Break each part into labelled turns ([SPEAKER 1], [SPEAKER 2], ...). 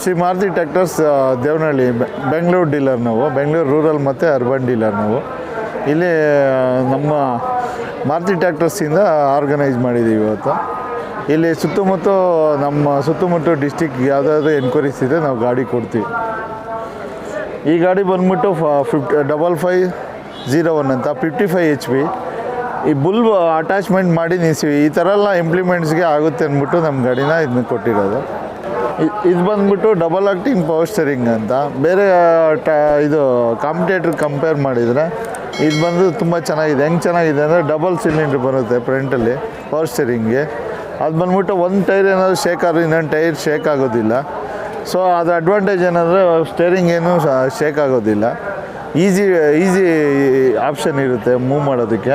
[SPEAKER 1] Shri Maruti tractors Devanahalli Bengaluru dealer ನಾವು. Bengaluru rural ಮತ್ತು urban dealer ನಾವು. ಇಲ್ಲಿ ನಮ್ಮ ಮಾರುತಿ ಟ್ಯಾಕ್ಟರ್ಸಿಂದ ಆರ್ಗನೈಸ್ ಮಾಡಿದ್ದೀವಿ ಇವತ್ತು. ಇಲ್ಲಿ ಸುತ್ತಮುತ್ತ, ನಮ್ಮ ಸುತ್ತಮುತ್ತ ಡಿಸ್ಟಿಕ್ ಯಾವುದಾದ್ರು ಎನ್ಕ್ವೈರೀಸ್ ಇದೆ ನಾವು ಗಾಡಿ ಕೊಡ್ತೀವಿ. ಈ ಗಾಡಿ ಬಂದ್ಬಿಟ್ಟು fifty double five zero one ಅಂತ ಫಿಫ್ಟಿ ಫೈವ್ ಎಚ್ ಪಿ ಈ ಬುಲ್ ಅಟ್ಯಾಚ್ಮೆಂಟ್ ಮಾಡಿ ನಿಲ್ಸಿವಿ. ಈ ಥರ ಎಲ್ಲ ಇಂಪ್ಲಿಮೆಂಟ್ಸ್ಗೆ ಆಗುತ್ತೆ ಅಂದ್ಬಿಟ್ಟು ನಮ್ಮ ಗಾಡಿನ ಇದನ್ನ ಕೊಟ್ಟಿರೋದು. ಇದು ಬಂದ್ಬಿಟ್ಟು ಡಬಲ್ ಆಕ್ಟಿಂಗ್ ಪವರ್ ಸ್ಟೇರಿಂಗ್ ಅಂತ. ಬೇರೆ ಟ, ಇದು ಕಾಂಪಿಟೇಟ್ರ್ ಕಂಪೇರ್ ಮಾಡಿದರೆ ಇದು ಬಂದು ತುಂಬ ಚೆನ್ನಾಗಿದೆ. ಹೆಂಗೆ ಚೆನ್ನಾಗಿದೆ ಅಂದರೆ ಡಬಲ್ ಸಿಲಿಂಡ್ರ್ ಬರುತ್ತೆ ಫ್ರಂಟಲ್ಲಿ ಪವರ್ ಸ್ಟೇರಿಂಗ್ಗೆ ಅದು ಬಂದ್ಬಿಟ್ಟು ಒಂದು ಟೈರ್ ಏನಾದರೂ ಶೇಕ್ ಆದ್ರೆ ಇನ್ನೊಂದು ಟೈರ್ ಶೇಕ್ ಆಗೋದಿಲ್ಲ. ಸೊ ಅದರ ಅಡ್ವಾಂಟೇಜ್ ಏನಂದರೆ ಸ್ಟೇರಿಂಗ್ ಏನು ಶೇಕ್ ಆಗೋದಿಲ್ಲ. ಈಸಿ ಈಸಿ ಆಪ್ಷನ್ ಇರುತ್ತೆ ಮೂವ್ ಮಾಡೋದಕ್ಕೆ.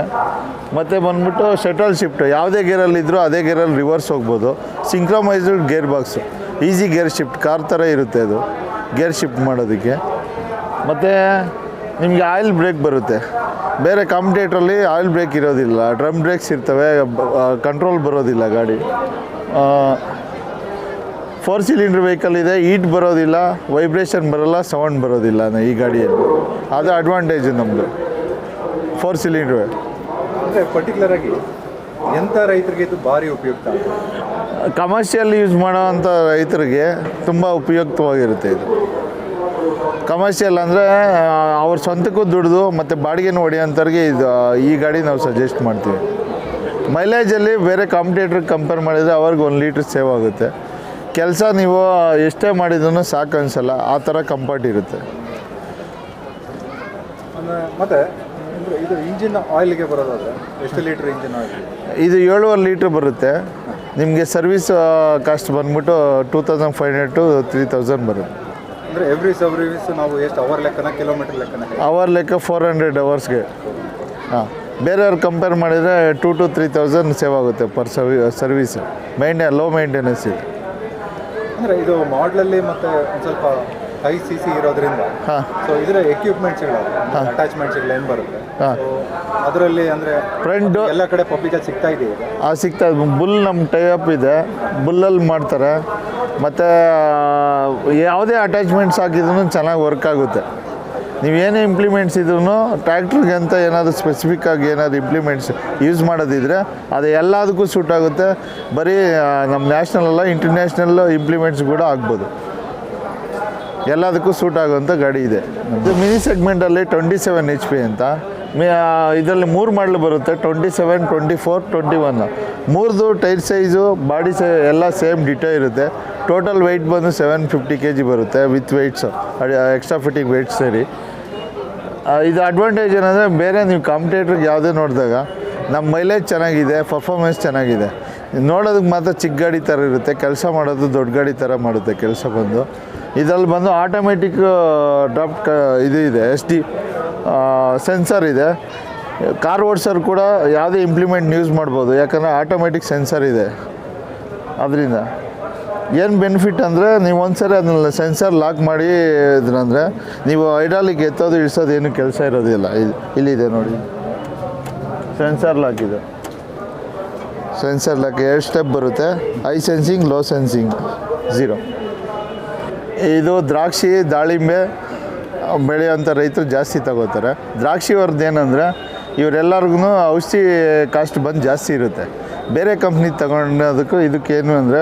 [SPEAKER 1] ಮತ್ತು ಬಂದ್ಬಿಟ್ಟು ಶಟಲ್ ಶಿಫ್ಟ್ ಯಾವುದೇ ಗೇರಲ್ಲಿದ್ದರೂ ಅದೇ ಗೇರಲ್ಲಿ ರಿವರ್ಸ್ ಹೋಗ್ಬೋದು. Synchronised gear box easy gear shift car ಥರ ಇರುತ್ತೆ ಅದು. ಗೇರ್ ಶಿಫ್ಟ್ ಮಾಡೋದಕ್ಕೆ. ಮತ್ತು ನಿಮಗೆ ಆಯಿಲ್ ಬ್ರೇಕ್ ಬರುತ್ತೆ. ಬೇರೆ ಕಾಂಪಿಟೇಟ್ರಲ್ಲಿ ಆಯಿಲ್ ಬ್ರೇಕ್ ಇರೋದಿಲ್ಲ. ಡ್ರಮ್ ಬ್ರೇಕ್ಸ್ ಇರ್ತವೆ ಕಂಟ್ರೋಲ್ ಬರೋದಿಲ್ಲ ಗಾಡಿ. ಫೋರ್ ಸಿಲಿಂಡ್ರ್ ವೆಹಿಕಲ್ ಇದೆ ಈಟ್ ಬರೋದಿಲ್ಲ, ವೈಬ್ರೇಷನ್ ಬರೋಲ್ಲ, ಸೌಂಡ್ ಬರೋದಿಲ್ಲ ಈ ಗಾಡಿಯಲ್ಲಿ. ಅದು ಅಡ್ವಾಂಟೇಜ್ ನಮ್ಮದು ಫೋರ್ ಸಿಲಿಂಡ್ರ್.
[SPEAKER 2] ಪರ್ಟಿಕ್ಯುಲರ್ ಆಗಿ ಎಂಥ ರೈತರಿಗೆ ಇದು ಭಾರಿ ಉಪಯುಕ್ತ
[SPEAKER 1] ಕಮರ್ಷಿಯಲ್ ಯೂಸ್ ಮಾಡೋವಂಥ ರೈತರಿಗೆ ತುಂಬ ಉಪಯುಕ್ತವಾಗಿರುತ್ತೆ ಇದು. ಕಮರ್ಷಿಯಲ್ ಅಂದರೆ ಅವ್ರ ಸ್ವಂತಕ್ಕೂ ದುಡ್ದು ಮತ್ತು ಬಾಡಿಗೆನ ಹೊಡೆಯೋಂಥವ್ರಿಗೆ ಇದು ಈ ಗಾಡಿ ನಾವು ಸಜೆಸ್ಟ್ ಮಾಡ್ತೀವಿ. ಮೈಲೇಜಲ್ಲಿ ಬೇರೆ ಕಾಂಪಿಟೇಟ್ರಿಗೆ ಕಂಪೇರ್ ಮಾಡಿದರೆ ಅವ್ರಿಗೆ ಒಂದು ಲೀಟ್ರ್ ಸೇವ್ ಆಗುತ್ತೆ. ಕೆಲಸ ನೀವು ಎಷ್ಟೇ ಮಾಡಿದ್ರು ಸಾಕು ಅನಿಸಲ್ಲ ಆ ಥರ ಕಂಫರ್ಟ್ ಇರುತ್ತೆ.
[SPEAKER 2] ಮತ್ತೆ ಇದು ಇಂಜಿನ್ ಆಯಿಲ್ಗೆ ಬರೋದಾದ್ರೆ ಎಷ್ಟು ಲೀಟ್ರ್ ಇಂಜಿನ್ ಆಯಿಲ್
[SPEAKER 1] ಇದು ಏಳುವರೆ ಲೀಟ್ರ್ ಬರುತ್ತೆ. ನಿಮಗೆ ಸರ್ವಿಸ್ ಕಾಸ್ಟ್ ಬಂದ್ಬಿಟ್ಟು two thousand five hundred to three thousand ಬರುತ್ತೆ.
[SPEAKER 2] ಅಂದರೆ ಎವ್ರಿ ಸರ್ವಿಸ್ ನಾವು ಎಷ್ಟು ಅವರ್ ಲೆಕ್ಕನ ಕಿಲೋಮೀಟರ್ ಲೆಕ್ಕನ?
[SPEAKER 1] ಅವರ್ ಲೆಕ್ಕ ಫೋರ್ ಹಂಡ್ರೆಡ್ ಅವರ್ಸ್ಗೆ ಹಾಂ. ಬೇರೆಯವ್ರು ಕಂಪೇರ್ ಮಾಡಿದರೆ two to three thousand save ಆಗುತ್ತೆ per ಸರ್ವಿ service maintain low maintenance ಇದೆ.
[SPEAKER 2] ಅಂದರೆ ಇದು ಮಾಡಲಲ್ಲಿ ಮತ್ತು ಒಂದು ಸ್ವಲ್ಪ ಹೈ ಸಿ ಸಿ ಇರೋದ್ರಿಂದ
[SPEAKER 1] ಹಾಂ.
[SPEAKER 2] ಸೊ ಇದರ ಎಕ್ವಿಪ್ಮೆಂಟ್ಸ್ಗಳು ಅಟ್ಯಾಚ್ಮೆಂಟ್ಸ್ಗಳು ಏನು ಬರುತ್ತೆ?
[SPEAKER 1] ಹಾಂ.
[SPEAKER 2] ಅದರಲ್ಲಿ ಅಂದರೆ
[SPEAKER 1] ಫ್ರೆಂಡ್
[SPEAKER 2] ಎಲ್ಲ ಕಡೆ ಪಬ್ಲಿಕ್ ಸಿಗ್ತಾ ಇದೆ
[SPEAKER 1] ಆ ಸಿಗ್ತಾ ಬುಲ್ ನಮ್ಮ ಟೈಅಪ್ ಇದೆ. ಬುಲ್ಲಲ್ಲಿ ಮಾಡ್ತಾರೆ. ಮತ್ತು ಯಾವುದೇ ಅಟ್ಯಾಚ್ಮೆಂಟ್ಸ್ ಹಾಕಿದ್ರು ಚೆನ್ನಾಗಿ ವರ್ಕ್ ಆಗುತ್ತೆ. ನೀವೇನೇ ಇಂಪ್ಲಿಮೆಂಟ್ಸ್ ಇದ್ರೂ ಟ್ರ್ಯಾಕ್ಟ್ರಿಗೆ ಅಂತ ಏನಾದರೂ ಸ್ಪೆಸಿಫಿಕ್ ಆಗಿ ಏನಾದರೂ ಇಂಪ್ಲಿಮೆಂಟ್ಸ್ ಯೂಸ್ ಮಾಡೋದಿದ್ರೆ ಅದು ಎಲ್ಲದಕ್ಕೂ ಸೂಟ್ ಆಗುತ್ತೆ. ಬರೀ ನಮ್ಮ ನ್ಯಾಷನಲ್ ಅಲ್ಲ ಇಂಟರ್ನ್ಯಾಷನಲ್ ಇಂಪ್ಲಿಮೆಂಟ್ಸ್ ಕೂಡ ಆಗ್ಬೋದು. ಎಲ್ಲದಕ್ಕೂ ಸೂಟ್ ಆಗುವಂಥ ಗಾಡಿ ಇದೆ. ಮಿನಿ ಸೆಗ್ಮೆಂಟಲ್ಲಿ ಟ್ವೆಂಟಿ ಸೆವೆನ್ ಎಚ್ ಪಿ ಅಂತ. ಇದರಲ್ಲಿ ಮೂರು ಮಾಡಲು ಬರುತ್ತೆ. Twenty seven twenty four twenty one ಮೂರ್ದು tyre size, body ಸೈ, ಎಲ್ಲ ಸೇಮ್ ಡಿಟೋ ಇರುತ್ತೆ. ಟೋಟಲ್ ವೆಯ್ಟ್ ಬಂದು ಸೆವೆನ್ ಫಿಫ್ಟಿ ಕೆ ಜಿ ಬರುತ್ತೆ with weights extra fitting weight ಸೇರಿ. ಇದು ಅಡ್ವಾಂಟೇಜ್ ಏನಂದರೆ ಬೇರೆ ನೀವು ಕಾಂಪಿಟೇಟ್ರಿಗೆ ಯಾವುದೇ ನೋಡಿದಾಗ ನಮ್ಮ ಮೈಲೇಜ್ ಚೆನ್ನಾಗಿದೆ ಪರ್ಫಾಮೆನ್ಸ್ ಚೆನ್ನಾಗಿದೆ. ನೋಡೋದಕ್ಕೆ ಮಾತ್ರ ಚಿಕ್ಕ ಗಾಡಿ ಥರ ಇರುತ್ತೆ, ಕೆಲಸ ಮಾಡೋದು ದೊಡ್ಡ ಗಾಡಿ ಥರ ಮಾಡುತ್ತೆ ಕೆಲಸ ಬಂದು. ಇದರಲ್ಲಿ ಬಂದು ಆಟೋಮೆಟಿಕ್ ಡ್ರಾಪ್ ಇದು ಇದೆ ಎಸ್ ಡಿ ಸೆನ್ಸರ್ ಇದೆ. ಕಾರ್ ಓಡಿಸೋರು ಕೂಡ ಯಾವುದೇ ಇಂಪ್ಲಿಮೆಂಟ್ ಯೂಸ್ ಮಾಡ್ಬೋದು. ಯಾಕಂದರೆ ಆಟೋಮೆಟಿಕ್ ಸೆನ್ಸರ್ ಇದೆ. ಅದರಿಂದ ಏನು ಬೆನಿಫಿಟ್ ಅಂದರೆ ನೀವು ಒಂದ್ಸರಿ ಅದನ್ನ ಸೆನ್ಸರ್ ಲಾಕ್ ಮಾಡಿ ಇದ್ರಂದರೆ ನೀವು ಐಡಾಲಿಗೆ ಎತ್ತೋದು, ಇಳಿಸೋದು ಏನು ಕೆಲಸ ಇರೋದಿಲ್ಲ. ಇಲ್ಲಿದೆ ನೋಡಿ. ಸೆನ್ಸರ್ ಲಾಕ್ ಇದೆ. ಸೆನ್ಸರ್ ಲಾಕ್ ಎರಡು ಸ್ಟೆಪ್ ಬರುತ್ತೆ. High sensing low sensing zero ಇದು ದ್ರಾಕ್ಷಿ, ದಾಳಿಂಬೆ ಬೆಳೆಯೋಂಥ ರೈತರು ಜಾಸ್ತಿ ತಗೋತಾರೆ. ದ್ರಾಕ್ಷಿ ಅವ್ರದ್ದು ಏನಂದರೆ, ಇವರೆಲ್ಲರಿಗೂ ಔಷಧಿ ಕಾಸ್ಟ್ ಬಂದು ಜಾಸ್ತಿ ಇರುತ್ತೆ. ಬೇರೆ ಕಂಪ್ನಿ ತಗೊಂಡೋದಕ್ಕೂ ಇದಕ್ಕೇನು ಅಂದರೆ,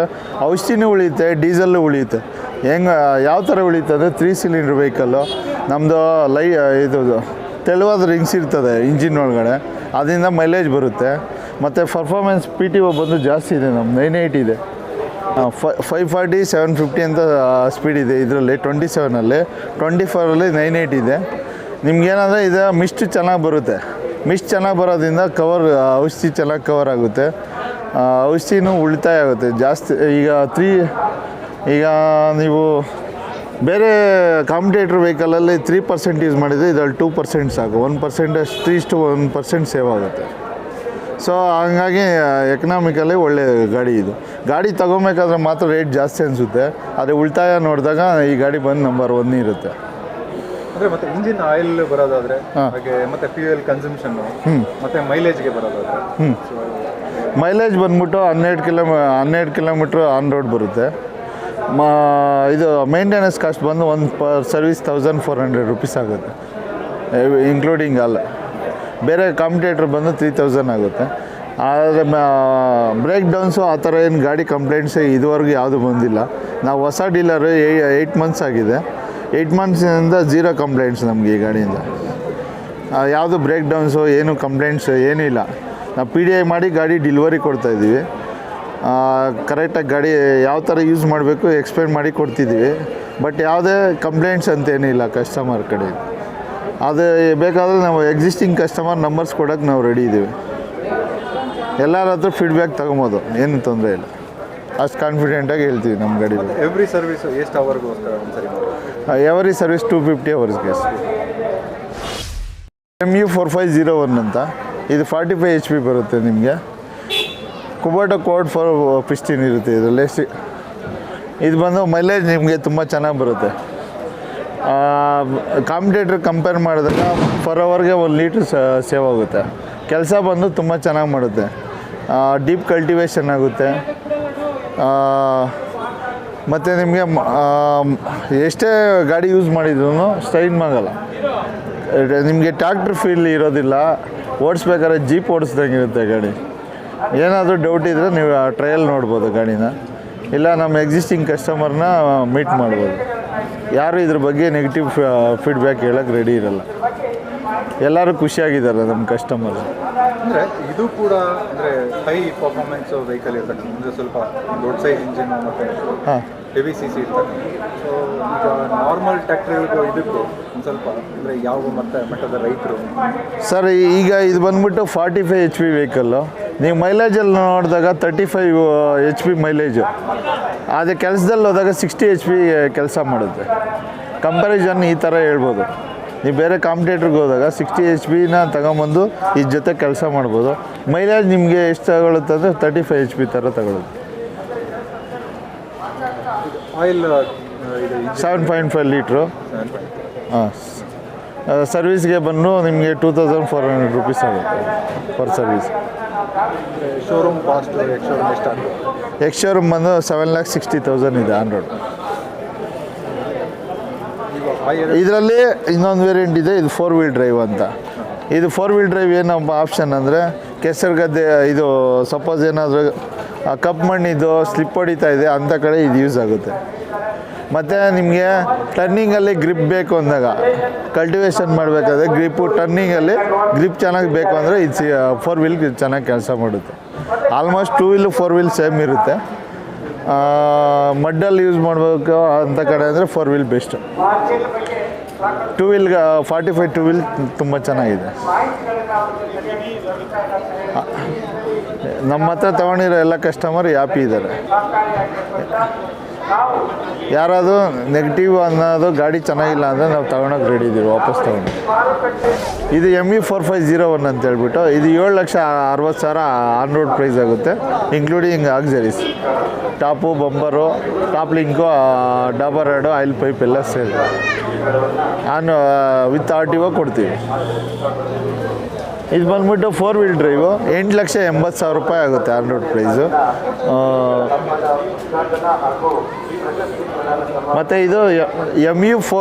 [SPEAKER 1] ಔಷಧಿನೂ ಉಳಿಯುತ್ತೆ ಡೀಸೆಲ್ಲು ಉಳಿಯುತ್ತೆ. ಹೆಂಗೆ, ಯಾವ ಥರ ಉಳಿಯುತ್ತೆ ಅಂದರೆ ತ್ರೀ ಸಿಲಿಂಡ್ರ್ ವೆಹಿಕಲ್ಲು ನಮ್ಮದು ಲೈ, ಇದು ತೆಳುವಾದ ರಿಂಗ್ಸ್ ಇರ್ತದೆ ಇಂಜಿನ್ ಒಳಗಡೆ. ಅದರಿಂದ ಮೈಲೇಜ್ ಬರುತ್ತೆ. ಮತ್ತು ಪರ್ಫಾರ್ಮೆನ್ಸ್ ಪಿ ಟಿ ಒ ಬಂದು ಜಾಸ್ತಿ ಇದೆ ನಮ್ಮ ನೈನ್ ಏಯ್ಟ್ ಇದೆ. ಫೈವ್ ಫಾರ್ಟಿ ಸೆವೆನ್ ಫಿಫ್ಟಿ ಅಂತ ಸ್ಪೀಡ್ ಇದೆ ಇದರಲ್ಲಿ ಟ್ವೆಂಟಿ ಸೆವೆನಲ್ಲಿ ಟ್ವೆಂಟಿ ಫೋರಲ್ಲಿ ನೈನ್ ಏಯ್ಟ್ ಇದೆ. ನಿಮ್ಗೇನಂದರೆ ಇದು ಮಿಸ್ಟ್ ಚೆನ್ನಾಗಿ ಬರುತ್ತೆ. ಮಿಸ್ಟ್ ಚೆನ್ನಾಗಿ ಬರೋದ್ರಿಂದ ಕವರ್ ಔಷಧಿ ಚೆನ್ನಾಗಿ ಕವರ್ ಆಗುತ್ತೆ. ಔಷಧಿನೂ ಉಳಿತಾಯ ಆಗುತ್ತೆ. ಜಾಸ್ತಿ, ಈಗ ತ್ರೀ ಈಗ ನೀವು ಬೇರೆ ಕಾಂಪಿಟೇಟ್ರ್ ವೆಹಿಕಲಲ್ಲಿ ತ್ರೀ ಪರ್ಸೆಂಟ್ ಯೂಸ್ ಮಾಡಿದರೆ ಇದರಲ್ಲಿ ಟೂ ಪರ್ಸೆಂಟ್ ಸಾಕು. ಒನ್ ಪರ್ಸೆಂಟ್ ತ್ರೀ ಇಷ್ಟು ಒನ್ ಪರ್ಸೆಂಟ್ ಸೇವ್ ಆಗುತ್ತೆ. ಸೊ ಹಂಗಾಗಿ ಎಕನಾಮಿಕಲಿ ಒಳ್ಳೆ ಗಾಡಿ ಇದು. ಗಾಡಿ ತೊಗೊಬೇಕಾದ್ರೆ ಮಾತ್ರ ರೇಟ್ ಜಾಸ್ತಿ ಅನಿಸುತ್ತೆ. ಆದರೆ ಉಳಿತಾಯ ನೋಡಿದಾಗ ಈ ಗಾಡಿ ಬಂದು ನಂಬರ್ ಒನ್ ಇರುತ್ತೆ.
[SPEAKER 2] ಅಂದರೆ ಮತ್ತೆ ಇಂಜಿನ್ ಆಯಿಲ್ ಬರೋದಾದ್ರೆ ಹಾಗೆ ಮತ್ತೆ ಫ್ಯೂಯಲ್ ಮತ್ತೆ ಮೈಲೇಜ್ಗೆ ಬರೋದಾದ್ರೆ.
[SPEAKER 1] ಮೈಲೇಜ್ ಬಂದ್ಬಿಟ್ಟು ಹನ್ನೆರಡು ಕಿಲೋಮೀ ಹನ್ನೆರಡು ಕಿಲೋಮೀಟ್ರ್ ಆನ್ ರೋಡ್ ಬರುತ್ತೆ. ಮಾ ಇದು ಮೇಂಟೆನೆನ್ಸ್ ಕಾಸ್ಟ್ ಬಂದು ಒಂದು per service thousand four hundred rupees ಆಗುತ್ತೆ. ಇನ್ಕ್ಲೂಡಿಂಗ್ ಅಲ್ಲ ಬೇರೆ ಕಾಂಪಿಟೇಟ್ರ್ ಬಂದು ತ್ರೀ ತೌಸಂಡ್ ಆಗುತ್ತೆ. ಆದರೆ ಬ್ರೇಕ್ ಡೌನ್ಸು ಆ ಥರ ಏನು ಗಾಡಿ ಕಂಪ್ಲೇಂಟ್ಸೇ ಇದುವರೆಗೂ ಯಾವುದು ಬಂದಿಲ್ಲ. ನಾವು ಹೊಸ ಡೀಲರ್ ಏಯ್ಟ್ ಮಂತ್ಸ್ ಆಗಿದೆ. ಏಯ್ಟ್ ಮಂತ್ಸಿಂದ ಜೀರೋ ಕಂಪ್ಲೇಂಟ್ಸ್ ನಮಗೆ ಈ ಗಾಡಿಯಿಂದ. ಯಾವುದು ಬ್ರೇಕ್ ಡೌನ್ಸು ಏನು ಕಂಪ್ಲೇಂಟ್ಸ್ ಏನೂ ಇಲ್ಲ. ನಾವು ಪಿ ಡಿ ಐ ಮಾಡಿ ಗಾಡಿ ಡಿಲಿವರಿ ಕೊಡ್ತಾಯಿದ್ದೀವಿ ಕರೆಕ್ಟಾಗಿ ಗಾಡಿ ಯಾವ ಥರ ಯೂಸ್ ಮಾಡಬೇಕು ಎಕ್ಸ್ಪ್ಲೇನ್ ಮಾಡಿ ಕೊಡ್ತಿದ್ದೀವಿ. ಬಟ್ ಯಾವುದೇ ಕಂಪ್ಲೇಂಟ್ಸ್ ಅಂತೇನಿಲ್ಲ ಕಸ್ಟಮರ್ ಕಡೆ ಅದು ಬೇಕಾದರೆ ನಾವು ಎಕ್ಸಿಸ್ಟಿಂಗ್ ಕಸ್ಟಮರ್ ನಂಬರ್ಸ್ ಕೊಡೋಕ್ಕೆ ನಾವು ರೆಡಿ ಇದ್ದೀವಿ. ಎಲ್ಲರ ಹತ್ರ ಫೀಡ್ಬ್ಯಾಕ್ ತೊಗೊಬೋದು ಏನು ತೊಂದರೆ ಇಲ್ಲ. ಅಷ್ಟು ಕಾನ್ಫಿಡೆಂಟಾಗಿ ಹೇಳ್ತೀವಿ ನಮ್ಮ ಗಾಡಿ
[SPEAKER 2] ಎವ್ರಿ ಸರ್ವಿಸ್ ಎಷ್ಟು ಅವರ್ಗೂ
[SPEAKER 1] every service two fifty ಅವರ್ಸ್ಗೆ M U four five zero one ಅಂತ. ಇದು ಫಾರ್ಟಿ ಫೈವ್ ಎಚ್ ಪಿ ಬರುತ್ತೆ ನಿಮಗೆ. ಕುಬೋಟ ಕೋಡ್ ಫಾರ್ ಫಿಫ್ಟೀನ್ ಇರುತ್ತೆ ಇದರಲ್ಲಿ. ಇದು ಬಂದು ಮೈಲೇಜ್ ನಿಮಗೆ ತುಂಬ ಚೆನ್ನಾಗಿ ಬರುತ್ತೆ. ಕಾಂಪಿಟೇಟ್ರ್ ಕಂಪೇರ್ ಮಾಡಿದಾಗ ಫರ್ ಅವರ್ಗೆ ಒಂದು ಲೀಟ್ರ್ ಸೇವ್ ಆಗುತ್ತೆ. ಕೆಲಸ ಬಂದು ತುಂಬ ಚೆನ್ನಾಗಿ ಮಾಡುತ್ತೆ. ಡೀಪ್ ಕಲ್ಟಿವೇಷನ್ ಆಗುತ್ತೆ. ಮತ್ತು ನಿಮಗೆ ಎಷ್ಟೇ ಗಾಡಿ ಯೂಸ್ ಮಾಡಿದ್ರು ಸ್ಟ್ರೈನ್ ಆಗಲ್ಲ ನಿಮಗೆ ಟ್ಯಾಕ್ಟ್ರ್ ಫೀಲ್ ಇರೋದಿಲ್ಲ. ಓಡಿಸ್ಬೇಕಾದ್ರೆ ಜೀಪ್ ಓಡಿಸ್ದಂಗೆ ಇರುತ್ತೆ ಗಾಡಿ. ಏನಾದರೂ ಡೌಟ್ ಇದ್ದರೆ ನೀವು ಟ್ರಯಲ್ ನೋಡ್ಬೋದು ಗಾಡಿನ. ಇಲ್ಲ, ನಮ್ಮ ಎಕ್ಸಿಸ್ಟಿಂಗ್ ಕಸ್ಟಮರ್ನ ಮೀಟ್ ಮಾಡ್ಬೋದು. ಯಾರು ಇದ್ರ ಬಗ್ಗೆ ನೆಗೆಟಿವ್ ಫೀಡ್ಬ್ಯಾಕ್ ಹೇಳಕ್ಕೆ ರೆಡಿ ಇರಲ್ಲ. ಎಲ್ಲರೂ ಖುಷಿಯಾಗಿದ್ದಾರೆ ನಮ್ಮ ಕಸ್ಟಮರ್
[SPEAKER 2] ಅಂದರೆ ಇದು ಕೂಡ ಅಂದರೆ ಹೈ ಪರ್ಫಾರ್ಮೆನ್ಸ್ ವೆಹಿಕಲ್ ಇರ್ತಕ್ಕಂಥ ಅಂದರೆ ಸ್ವಲ್ಪ ದೊಡ್ಡ ಸೈಜ್ ಇಂಜಿನ್ ಮತ್ತು
[SPEAKER 1] ಹಾಂ.
[SPEAKER 2] ಹೆವಿ ಸಿ ಸಿ ಇರ್ತಕ್ಕಂಥ. ಸೊ ಈಗ ನಾರ್ಮಲ್ ಟ್ರ್ಯಾಕ್ಟರ್ಗಳಿಗೂ ಇದಕ್ಕೂ ಒಂದು ಸ್ವಲ್ಪ ಅಂದರೆ ಯಾವ ಮತ್ತೆ ಮಟ್ಟದ ರೈತರು
[SPEAKER 1] ಸರ್ ಈಗ ಇದು ಬಂದ್ಬಿಟ್ಟು forty five H P vehicle ನೀವು ಮೈಲೇಜಲ್ಲಿ ನೋಡಿದಾಗ thirty five H P mileage ಅದೇ ಕೆಲಸದಲ್ಲಿ ಹೋದಾಗ ಸಿಕ್ಸ್ಟಿ ಎಚ್ ಪಿ ಕೆಲಸ ಮಾಡುತ್ತೆ. ಕಂಪ್ಯಾರಿಸನ್ ಈ ಥರ ಹೇಳ್ಬೋದು. ನೀವು ಬೇರೆ ಕಾಂಪಿಟೇಟ್ರಿಗೆ ಹೋದಾಗ ಸಿಕ್ಸ್ಟಿ ಎಚ್ ಪಿನ ತಗೊಂಬಂದು ಈ ಜೊತೆ ಕೆಲಸ ಮಾಡ್ಬೋದು. ಮೈಲೇಜ್ ನಿಮಗೆ ಎಷ್ಟು ತಗೊಳುತ್ತೆ ಅಂದರೆ ತರ್ಟಿ ಫೈವ್ ಎಚ್ ಪಿ ಥರ ತಗೊಳುತ್ತೆ
[SPEAKER 2] oil
[SPEAKER 1] seven point five litre ಹಾಂ ಸರ್ವಿಸ್ಗೆ ಬಂದು ನಿಮಗೆ two thousand four hundred rupees ಆಗುತ್ತೆ per service
[SPEAKER 2] showroom cost ex showroom ಎಷ್ಟು
[SPEAKER 1] ಎಕ್ಸ್ ಬಂದು ಸೆವೆನ್ ಲ್ಯಾಕ್ ಸಿಕ್ಸ್ಟಿ ತೌಸಂಡ್ ಇದೆ ಆನ್ ಇದರಲ್ಲಿ ಇನ್ನೊಂದು ವೇರಿಯಂಟ್ ಇದೆ, ಇದು ಫೋರ್ ವೀಲ್ ಡ್ರೈವ್ ಅಂತ. ಇದು ಫೋರ್ ವೀಲ್ ಡ್ರೈವ್ ಏನಪ್ಪ ಆಪ್ಷನ್ ಅಂದರೆ ಕೆಸರು ಗದ್ದೆ, ಇದು ಸಪೋಸ್ ಏನಾದರೂ ಕಪ್ ಮಣ್ಣಿದ್ದು ಸ್ಲಿಪ್ ಹೊಡಿತಾ ಇದೆ ಅಂಥ ಕಡೆ ಇದು ಯೂಸ್ ಆಗುತ್ತೆ. ಮತ್ತು ನಿಮಗೆ ಟರ್ನಿಂಗಲ್ಲಿ ಗ್ರಿಪ್ ಬೇಕು ಅಂದಾಗ. ಕಲ್ಟಿವೇಷನ್ ಮಾಡಬೇಕಾದ್ರೆ ಗ್ರಿಪ್ಪು ಟರ್ನಿಂಗಲ್ಲಿ ಗ್ರಿಪ್ ಚೆನ್ನಾಗಿ ಬೇಕು ಅಂದರೆ ಇದು ಫೋರ್ ವೀಲ್ ಚೆನ್ನಾಗಿ ಕೆಲಸ ಮಾಡುತ್ತೆ. Almost two wheel four wheel same ಇರುತ್ತೆ. ಮಡ್ಡಲ್ಲಿ ಯೂಸ್ ಮಾಡಬೇಕು ಅಂತ ಕಡೆ ಅಂದರೆ ಫೋರ್ ವೀಲ್ ಬೆಸ್ಟ್ ಟೂ ವೀಲ್ಗೆ ಫಾರ್ಟಿ ಫೈವ್ ಟೂ ವೀಲ್ ತುಂಬ ಚೆನ್ನಾಗಿದೆ. ನಮ್ಮ ಹತ್ರ ತೊಗೊಂಡಿರೋ ಎಲ್ಲ ಕಸ್ಟಮರ್ ಹ್ಯಾಪಿ ಇದ್ದಾರೆ ಯಾರಾದರೂ ನೆಗೆಟಿವ್ ಅನ್ನೋದು ಗಾಡಿ ಚೆನ್ನಾಗಿಲ್ಲ ಅಂದರೆ ನಾವು ತಗೊಳಕ್ಕೆ ರೆಡಿ ಇದ್ದೀವಿ ವಾಪಸ್ ತೊಗೊಂಡು ಇದು M E four five zero one ಅಂತ ಹೇಳ್ಬಿಟ್ಟು, ಇದು ಏಳು ಲಕ್ಷ ಅರವತ್ತು ಸಾವಿರ ಆನ್ ರೋಡ್ ಪ್ರೈಸ್ ಆಗುತ್ತೆ including accessories top bumper top link ಡಬರ್ ಎರಡು ಆಯಿಲ್ ಪೈಪ್ ಎಲ್ಲ ಸೇರಿ. On with R T O ಕೊಡ್ತೀವಿ. ಇದು ಬಂದ್ಬಿಟ್ಟು ಫೋರ್ ವೀಲ್ ಡ್ರೈವು ಎಂಟು ಲಕ್ಷ ಎಂಬತ್ತು ಸಾವಿರ ರೂಪಾಯಿ ಆಗುತ್ತೆ ಆನ್ ರೋಡ್ ಪ್ರೈಸು ಮತ್ತು ಇದು M U four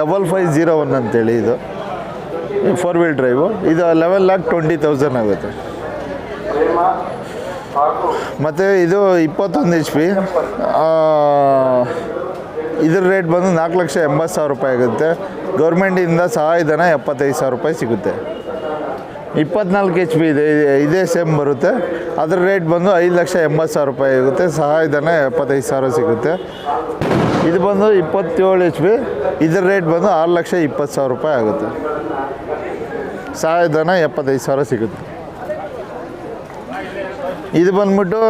[SPEAKER 1] double five zero one ಅಂತೇಳಿ ಇದು. ಫೋರ್ ವೀಲ್ ಡ್ರೈವು ಇದು ಲೆವೆನ್ ಲ್ಯಾಕ್ ಟ್ವೆಂಟಿ ತೌಸಂಡ್ ಆಗುತ್ತೆ. ಮತ್ತು ಇದು ಇಪ್ಪತ್ತೊಂದು ಎಚ್ ಪಿ ಇದ್ರ ರೇಟ್ ಬಂದು ನಾಲ್ಕು ಲಕ್ಷ ಎಂಬತ್ತು ಸಾವಿರ ರೂಪಾಯಿ ಆಗುತ್ತೆ. ಗೌರ್ಮೆಂಟಿಂದ ಸಹಾಯಧನ ಎಪ್ಪತ್ತೈದು ಸಾವಿರ ರೂಪಾಯಿ ಸಿಗುತ್ತೆ. ಇಪ್ಪತ್ನಾಲ್ಕು ಎಚ್ ಪಿ ಇದೆ. ಇದೆ- ಸೇಮ್ ಬರುತ್ತೆ. ಅದ್ರ ರೇಟ್ ಬಂದು ಐದು ಲಕ್ಷ ಎಂಬತ್ತು ಸಾವಿರ ರೂಪಾಯಿ ಆಗುತ್ತೆ. ಸಹಾಯಧನ ಎಪ್ಪತ್ತೈದು ಸಾವಿರ ಸಿಗುತ್ತೆ. ಇದು ಬಂದು ಇಪ್ಪತ್ತೇಳು ಎಚ್ ಪಿ ಇದ್ರ ರೇಟ್ ಬಂದು ಆರು ಲಕ್ಷ ಇಪ್ಪತ್ತು ಸಾವಿರ ರೂಪಾಯಿ ಆಗುತ್ತೆ. ಸಹಾಯಧನ ಎಪ್ಪತ್ತೈದು ಸಾವಿರ ಸಿಗುತ್ತೆ. ಇದು ಬಂದ್ಬಿಟ್ಟು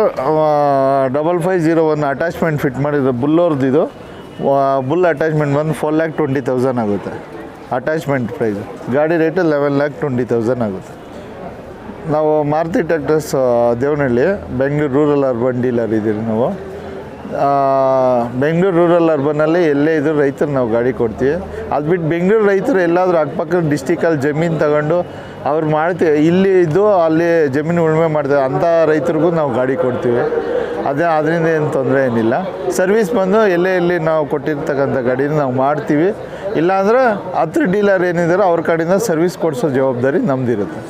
[SPEAKER 1] double five zero one attachment fit ಮಾಡಿದ್ದು ಬುಲ್ಲೋರ್ದು ಇದು. ಬುಲ್ ಅಟ್ಯಾಚ್ಮೆಂಟ್ ಬಂದು ಫೋರ್ ಲ್ಯಾಕ್ ಟ್ವೆಂಟಿ ತೌಸಂಡ್ ಆಗುತ್ತೆ. ಅಟ್ಯಾಚ್ಮೆಂಟ್ ಪ್ರೈಸ್ ಗಾಡಿ rate eleven lakh twenty thousand ಆಗುತ್ತೆ. ನಾವು Maruti tractors Devanahalli Bengaluru rural urban dealer ಇದ್ದೀರಿ ನಾವು. ಬೆಂಗಳೂರು ರೂರಲ್ ಅರ್ಬನಲ್ಲಿ ಎಲ್ಲೇ ಇದ್ರೂ ರೈತರು ನಾವು ಗಾಡಿ ಕೊಡ್ತೀವಿ. ಅದು ಬಿಟ್ಟು ಬೆಂಗಳೂರು ರೈತರು ಎಲ್ಲಾದರೂ ಅಕ್ಕಪಕ್ಕದ ಡಿಸ್ಟಿಕಲ್ಲಿ ಜಮೀನು ತಗೊಂಡು ಅವ್ರು ಮಾಡ್ತೀವಿ ಇಲ್ಲಿ ಇದ್ದು ಅಲ್ಲಿ ಜಮೀನು ಉಳುಮೆ ಮಾಡ್ತಾರೆ ಅಂಥ ರೈತರಿಗೂ ನಾವು ಗಾಡಿ ಕೊಡ್ತೀವಿ. ಅದೇ, ಅದರಿಂದ ಏನು ತೊಂದರೆ ಏನಿಲ್ಲ. ಸರ್ವಿಸ್ ಬಂದು ಎಲ್ಲೇ, ಎಲ್ಲಿ ನಾವು ಕೊಟ್ಟಿರ್ತಕ್ಕಂಥ ಗಾಡಿನ ನಾವು ಮಾಡ್ತೀವಿ ಇಲ್ಲಾಂದ್ರೆ ಹತ್ರ ಡೀಲರ್ ಏನಿದ್ದಾರೆ ಅವ್ರ ಕಡೆಯಿಂದ ಸರ್ವಿಸ್ ಕೊಡಿಸೋ ಜವಾಬ್ದಾರಿ ನಮ್ದಿರುತ್ತೆ.